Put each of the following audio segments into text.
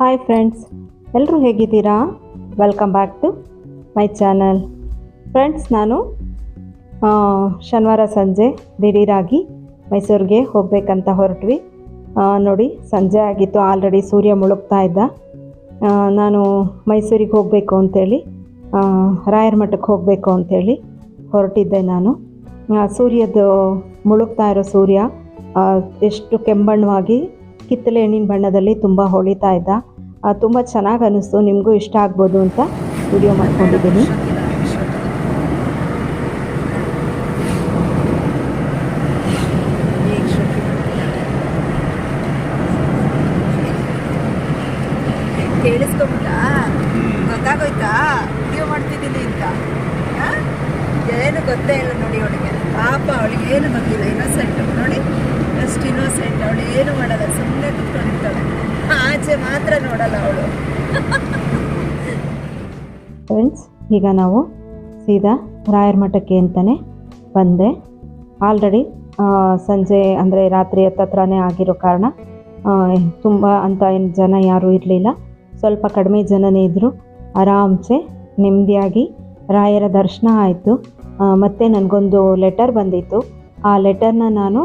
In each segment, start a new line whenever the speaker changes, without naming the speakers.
Hi friends ಎಲ್ಲರೂ ಹೇಗಿದ್ದೀರಾ? Welcome back to my channel friends ನಾನು ಶನಿವಾರ ಸಂಜೆ ದಿಢೀರಾಗಿ ಮೈಸೂರಿಗೆ ಹೋಗಬೇಕಂತ ಹೊರಟ್ವಿ. ನೋಡಿ, ಸಂಜೆ ಆಗಿತ್ತು ಆಲ್ರೆಡಿ ಸೂರ್ಯ ಮುಳುಗ್ತಾ ಇದ್ದ. ನಾನು ಮೈಸೂರಿಗೆ ಹೋಗಬೇಕು ಅಂಥೇಳಿ ರಾಯರ ಮಠಕ್ಕೆ ಹೋಗಬೇಕು ಅಂಥೇಳಿ ಹೊರಟಿದ್ದೆ ನಾನು. ಸೂರ್ಯದ್ದು ಸೂರ್ಯದ ಮುಳುಗ್ತಾ ಇರೋ ಸೂರ್ಯ ಎಷ್ಟು ಕೆಂಬಣ್ಣವಾಗಿ ಕಿತ್ತಲೆ ಹಣ್ಣಿನ ಬಣ್ಣದಲ್ಲಿ ತುಂಬ ಹೊಳಿತಾ ಇದ್ದ. ತುಂಬ ಚೆನ್ನಾಗಿ ಅನ್ನಿಸ್ತು ನಿಮಗೂ ಇಷ್ಟ ಆಗ್ಬೋದು ಅಂತ ವಿಡಿಯೋ ಮಾಡ್ಕೊಂಡಿದ್ದೀನಿ.
ಕೇಳಿಸ್ಕೊಂಬಿಟ್ಟ ಗೊತ್ತಾಗೋಯ್ತಾ? ವಿಡಿಯೋ ಮಾಡ್ತಿದ್ದೀನಿ ಅಂತ. ಆ? ಏನು ಗೊತ್ತೇ ಇಲ್ಲ ನೋಡಿ ಅವಳಿಗೆ. ಪಾಪ ಅವಳಿಗೆ ಏನು ಗೊತ್ತಿಲ್ಲ. ಇನ್ನೋಸೆಂಟ್ ನೋಡಿ ಅಷ್ಟು ಇನ್ನೋಸೆಂಟ್ ಅವಳು ಏನು ಮಾಡಲ್ಲ. ಸುಮ್ಮನೆ ಕುತ್ಕೊಂಡಿರ್ತಾಳೆ. ಆಚೆ ಮಾತ್ರ ನೋಡಲ್ಲ ಅವಳು.
ಫ್ರೆಂಡ್ಸ್ ಈಗ ನಾವು ಸೀದಾ ರಾಯರ ಮಠಕ್ಕೆ ಅಂತಲೇ ಬಂದೆ. ಆಲ್ರೆಡಿ ಸಂಜೆ ಅಂದರೆ ರಾತ್ರಿ ಹತ್ತತ್ರನೇ ಆಗಿರೋ ಕಾರಣ ತುಂಬ ಅಂತ ಏನು ಜನ ಯಾರೂ ಇರಲಿಲ್ಲ. ಸ್ವಲ್ಪ ಕಡಿಮೆ ಜನನೇ ಇದ್ದರು ಆರಾಮ್ಸೆ, ನೆಮ್ಮದಿಯಾಗಿ ರಾಯರ ದರ್ಶನ ಆಯಿತು. ಮತ್ತು ನನಗೊಂದು ಲೆಟರ್ ಬಂದಿತ್ತು. ಆ ಲೆಟರ್ನ ನಾನು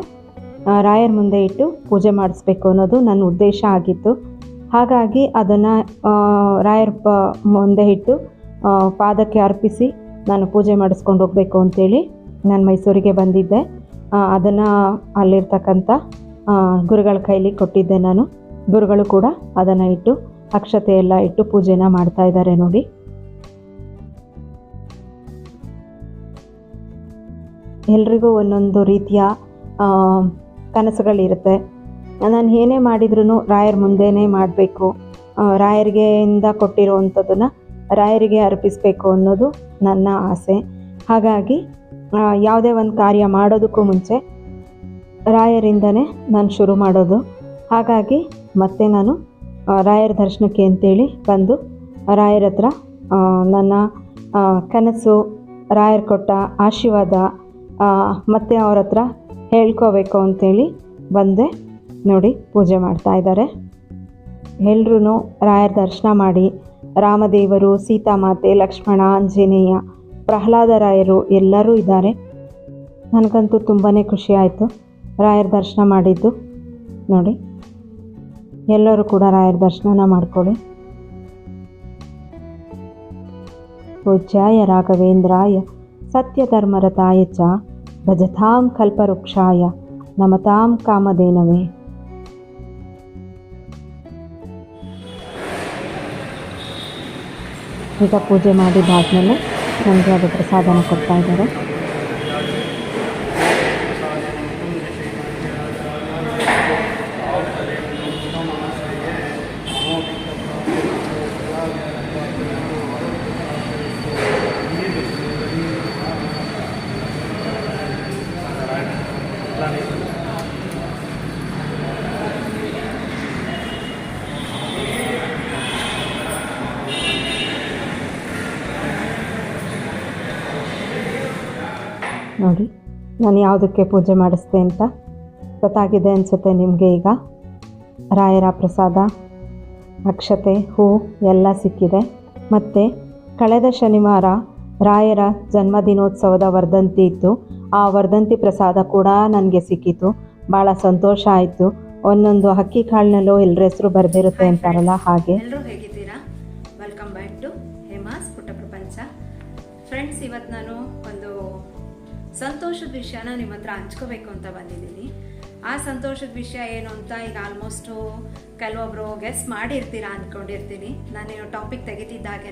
ರಾಯರ ಮುಂದೆ ಇಟ್ಟು ಪೂಜೆ ಮಾಡಿಸ್ಬೇಕು ಅನ್ನೋದು ನನ್ನ ಉದ್ದೇಶ ಆಗಿತ್ತು. ಹಾಗಾಗಿ ಅದನ್ನು ರಾಯರ ಪ ಮುಂದೆ ಇಟ್ಟು ಪಾದಕ್ಕೆ ಅರ್ಪಿಸಿ ನಾನು ಪೂಜೆ ಮಾಡಿಸ್ಕೊಂಡು ಹೋಗಬೇಕು ಅಂತೇಳಿ ನಾನು ಮೈಸೂರಿಗೆ ಬಂದಿದ್ದೆ. ಅದನ್ನು ಅಲ್ಲಿರ್ತಕ್ಕಂಥ ಗುರುಗಳ ಕೈಲಿ ಕೊಟ್ಟಿದ್ದೆ ನಾನು. ಗುರುಗಳು ಕೂಡ ಅದನ್ನು ಇಟ್ಟು, ಅಕ್ಷತೆ ಎಲ್ಲ ಇಟ್ಟು ಪೂಜೆನ ಮಾಡ್ತಾ ಇದ್ದಾರೆ ನೋಡಿ. ಎಲ್ರಿಗೂ ಒಂದೊಂದು ರೀತಿಯ ಕನಸುಗಳಿರುತ್ತೆ. ನಾನು ಏನೇ ಮಾಡಿದ್ರೂ ರಾಯರ ಮುಂದೆನೇ ಮಾಡಬೇಕು. ರಾಯರಿಗೆ ಇಂದ ಕೊಟ್ಟಿರುವಂಥದ್ದನ್ನು ರಾಯರಿಗೆ ಅರ್ಪಿಸಬೇಕು ಅನ್ನೋದು ನನ್ನ ಆಸೆ. ಹಾಗಾಗಿ ಯಾವುದೇ ಒಂದು ಕಾರ್ಯ ಮಾಡೋದಕ್ಕೂ ಮುಂಚೆ ರಾಯರಿಂದನೇ ನಾನು ಶುರು ಮಾಡೋದು. ಹಾಗಾಗಿ, ಮತ್ತೆ ನಾನು ರಾಯರ ದರ್ಶನಕ್ಕೆ ಅಂತೇಳಿ ಬಂದು ರಾಯರ ಹತ್ರ ನನ್ನ ಕನಸು, ರಾಯರ್ ಕೊಟ್ಟ ಆಶೀರ್ವಾದ ಮತ್ತೆ ಅವ್ರ ಹತ್ರ ಹೇಳ್ಕೋಬೇಕು ಅಂತೇಳಿ ಬಂದೆ. ನೋಡಿ ಪೂಜೆ ಮಾಡ್ತಾ ಇದ್ದಾರೆ. ಎಲ್ರೂ ರಾಯರ ದರ್ಶನ ಮಾಡಿ ರಾಮದೇವರು, ಸೀತಾಮಾತೆ, ಲಕ್ಷ್ಮಣ, ಆಂಜನೇಯ, ಪ್ರಹ್ಲಾದ ರಾಯರು ಎಲ್ಲರೂ ಇದ್ದಾರೆ. ನನಗಂತೂ ತುಂಬಾ ಖುಷಿ ಆಯಿತು ರಾಯರ ದರ್ಶನ ಮಾಡಿದ್ದು. ನೋಡಿ, ಎಲ್ಲರೂ ಕೂಡ ರಾಯರ ದರ್ಶನನ ಮಾಡ್ಕೊಳ್ಳಿ. ಪೂಜ್ಯಾಯ ರಾಘವೇಂದ್ರಾಯ, ಸತ್ಯಧರ್ಮರತಾಯ ಚ, ಭಜತಾಂ ಕಲ್ಪವೃಕ್ಷಾಯ, ನಮತಾಂ ಕಾಮಧೇನವೇ. ಈಗ ಪೂಜೆ ಮಾಡಿದ್ದಾದಮೇಲೆ ನನಗೆ ಅದು ಪ್ರಸಾದನ ಕೊಡ್ತಾ ಇದ್ದಾರೆ. ನೋಡಿ, ನಾನು ಯಾವುದಕ್ಕೆ ಪೂಜೆ ಮಾಡಿಸ್ದೆ ಅಂತ ಗೊತ್ತಾಗಿದೆ ಅನಿಸುತ್ತೆ ನಿಮಗೆ ಈಗ. ರಾಯರ ಪ್ರಸಾದ, ಅಕ್ಷತೆ, ಹೂ ಎಲ್ಲ ಸಿಕ್ಕಿದೆ. ಮತ್ತು ಕಳೆದ ಶನಿವಾರ ರಾಯರ ಜನ್ಮದಿನೋತ್ಸವದ ವರ್ಧಂತಿ ಇತ್ತು. ಆ ವರ್ಧಂತಿ ಪ್ರಸಾದ ಕೂಡ ನನಗೆ ಸಿಕ್ಕಿತು. ಭಾಳ ಸಂತೋಷ ಆಯಿತು. ಒಂದೊಂದು ಹಕ್ಕಿ ಕಾಳಿನಲ್ಲೂ ಎಲ್ಲರ ಹೆಸರು ಬರೆದಿರುತ್ತೆ ಅಂತಾರಲ್ಲ ಹಾಗೆ.
ಸಂತೋಷದ ವಿಷಯನ ನಿಮ್ಮ ಹತ್ರ ಹಂಚ್ಕೋಬೇಕು ಅಂತ ಬಂದಿದ್ದೀನಿ. ಆ ಸಂತೋಷದ ವಿಷಯ ಏನು ಅಂತ ಈಗ ಆಲ್ಮೋಸ್ಟು ಕೆಲವೊಬ್ರು ಗೆಸ್ ಮಾಡಿರ್ತೀರಾ ಅಂದ್ಕೊಂಡಿರ್ತೀನಿ ನಾನು ಟಾಪಿಕ್ ತೆಗಿತಿದ್ದಾಗೇ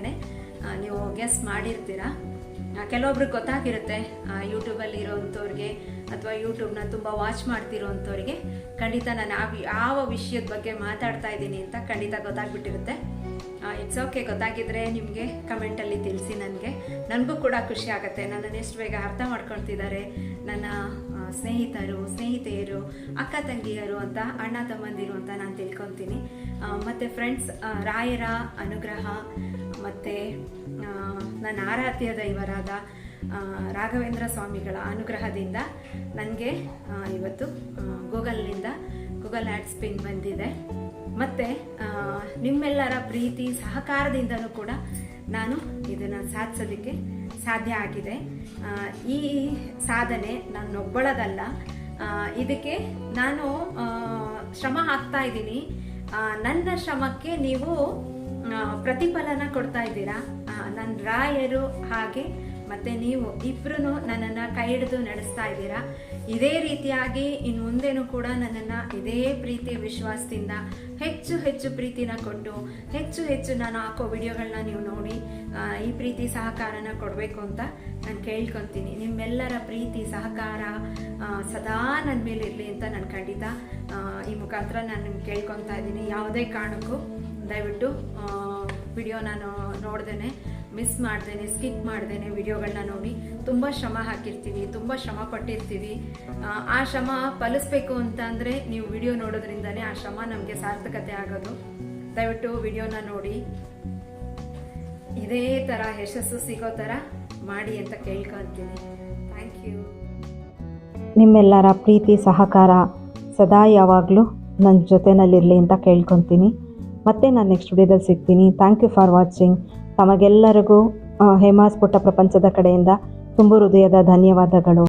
ನೀವು ಗೆಸ್ ಮಾಡಿರ್ತೀರಾ? ಕೆಲವೊಬ್ರಿಗೆ ಗೊತ್ತಾಗಿರುತ್ತೆ ಯೂಟ್ಯೂಬಲ್ಲಿ ಇರೋವಂಥವ್ರಿಗೆ ಅಥವಾ ಯೂಟ್ಯೂಬ್ನ ತುಂಬ ವಾಚ್ ಮಾಡ್ತಿರೋವಂಥವ್ರಿಗೆ ಖಂಡಿತ ನಾನು ಆ ಯಾವ ವಿಷಯದ ಬಗ್ಗೆ ಮಾತಾಡ್ತಾ ಇದ್ದೀನಿ ಅಂತ ಖಂಡಿತ ಗೊತ್ತಾಗ್ಬಿಟ್ಟಿರುತ್ತೆ. ಇಟ್ಸ್ ಓಕೆ ಗೊತ್ತಾಗಿದ್ರೆ ನಿಮಗೆ ಕಮೆಂಟಲ್ಲಿ ತಿಳಿಸಿ ನನಗೆ. ನನಗೂ ಕೂಡ ಖುಷಿ ಆಗುತ್ತೆ. ನನ್ನನ್ನು ಎಷ್ಟು ಬೇಗ ಅರ್ಥ ಮಾಡ್ಕೊಳ್ತಿದ್ದಾರೆ. ನನ್ನ ಸ್ನೇಹಿತರು, ಸ್ನೇಹಿತೆಯರು, ಅಕ್ಕ ತಂಗಿಯರು ಅಂತ, ಅಣ್ಣ ತಮ್ಮಂದಿರು ಅಂತ ನಾನು ತಿಳ್ಕೊತೀನಿ. ಮತ್ತು ಫ್ರೆಂಡ್ಸ್ ರಾಯರ ಅನುಗ್ರಹ, ಮತ್ತು ನನ್ನ ಆರಾಧ್ಯ ದೈವರಾದ ರಾಘವೇಂದ್ರ ಸ್ವಾಮಿಗಳ ಅನುಗ್ರಹದಿಂದ ನನಗೆ ಇವತ್ತು ಗೂಗಲ್ನಿಂದ ಗೂಗಲ್ ಆ್ಯಡ್ಸ್ ಪಿನ್ ಬಂದಿದೆ. ಮತ್ತು ನಿಮ್ಮೆಲ್ಲರ ಪ್ರೀತಿ ಸಹಕಾರದಿಂದಲೂ ಕೂಡ ನಾನು ಇದನ್ನು ಸಾಧಿಸೋದಕ್ಕೆ ಸಾಧ್ಯ ಆಗಿದೆ. ಈ ಸಾಧನೆ ನನ್ನೊಬ್ಬಳದಲ್ಲ. ಇದಕ್ಕೆ ನಾನು ಶ್ರಮ ಹಾಕ್ತಾ ಇದ್ದೀನಿ. ನನ್ನ ಶ್ರಮಕ್ಕೆ ನೀವು ಪ್ರತಿಫಲನ ಕೊಡ್ತಾ ಇದ್ದೀರಾ? ನನ್ನ ರಾಯರು ಹಾಗೆ ಮತ್ತೆ ನೀವು ಇಬ್ರು ನನ್ನನ್ನು ಕೈ ಹಿಡಿದು ನಡೆಸ್ತಾ ಇದ್ದೀರಾ? ಇದೇ ರೀತಿಯಾಗಿ ಇನ್ನು ಮುಂದೆನೂ ಕೂಡ ನನ್ನನ್ನು ಇದೇ ಪ್ರೀತಿ ವಿಶ್ವಾಸದಿಂದ ಹೆಚ್ಚು ಹೆಚ್ಚು ಪ್ರೀತಿನ ಕೊಟ್ಟು, ಹೆಚ್ಚು ಹೆಚ್ಚು ನಾನು ಹಾಕೋ ವಿಡಿಯೋಗಳನ್ನ ನೀವು ನೋಡಿ ಈ ಪ್ರೀತಿ ಸಹಕಾರನ ಕೊಡಬೇಕು ಅಂತ ನಾನು ಕೇಳ್ಕೊತೀನಿ. ನಿಮ್ಮೆಲ್ಲರ ಪ್ರೀತಿ, ಸಹಕಾರ ಸದಾ ನನ್ನ ಮೇಲೆ ಇರಲಿ ಅಂತ ನಾನು ಖಂಡಿತ ಈ ಮುಖಾಂತರ ನಾನು ನಿಮ್ಗೆ ಕೇಳ್ಕೊತಾ ಇದ್ದೀನಿ. ಯಾವುದೇ ಕಾರಣಕ್ಕೂ ದಯವಿಟ್ಟು ವಿಡಿಯೋ ನಾನು ನೋಡ್ದೇನೆ ಮಿಸ್ ಮಾಡ್ದೇನೆ ಸ್ಕಿಪ್ ಮಾಡ್ದೇನೆ ವಿಡಿಯೋಗಳನ್ನ ನೋಡಿ. ತುಂಬ ಶ್ರಮ ಹಾಕಿರ್ತೀವಿ ತುಂಬ ಶ್ರಮ ಪಟ್ಟಿರ್ತೀವಿ. ಆ, ಶ್ರಮ ಫಲಿಸ್ಬೇಕು ಅಂತ ಅಂದರೆ ನೀವು ವಿಡಿಯೋ ನೋಡೋದ್ರಿಂದನೇ ಆ ಶ್ರಮ ನಮಗೆ ಸಾರ್ಥಕತೆ ಆಗೋದು. ದಯವಿಟ್ಟು ವಿಡಿಯೋನ ನೋಡಿ. ಇದೇ ಥರ ಯಶಸ್ಸು ಸಿಗೋ ಥರ ಮಾಡಿ ಅಂತ ಕೇಳ್ಕೊತೀನಿ ಥ್ಯಾಂಕ್ ಯು
ನಿಮ್ಮೆಲ್ಲರ ಪ್ರೀತಿ ಸಹಕಾರ ಸದಾ ಯಾವಾಗಲೂ ನನ್ನ ಜೊತೆನಲ್ಲಿರಲಿ ಅಂತ ಕೇಳ್ಕೊತೀನಿ ಮತ್ತೆ ನಾನು ನೆಕ್ಸ್ಟ್ ವಿಡಿಯೋದಲ್ಲಿ ಸಿಗ್ತೀನಿ. ಥ್ಯಾಂಕ್ ಯು ಫಾರ್ ವಾಚಿಂಗ್ ತಮಗೆಲ್ಲರಿಗೂ ಹೇಮಾಸ್ ಪುಟ್ಟ ಪ್ರಪಂಚದ ಕಡೆಯಿಂದ ತುಂಬು ಹೃದಯದ ಧನ್ಯವಾದಗಳು.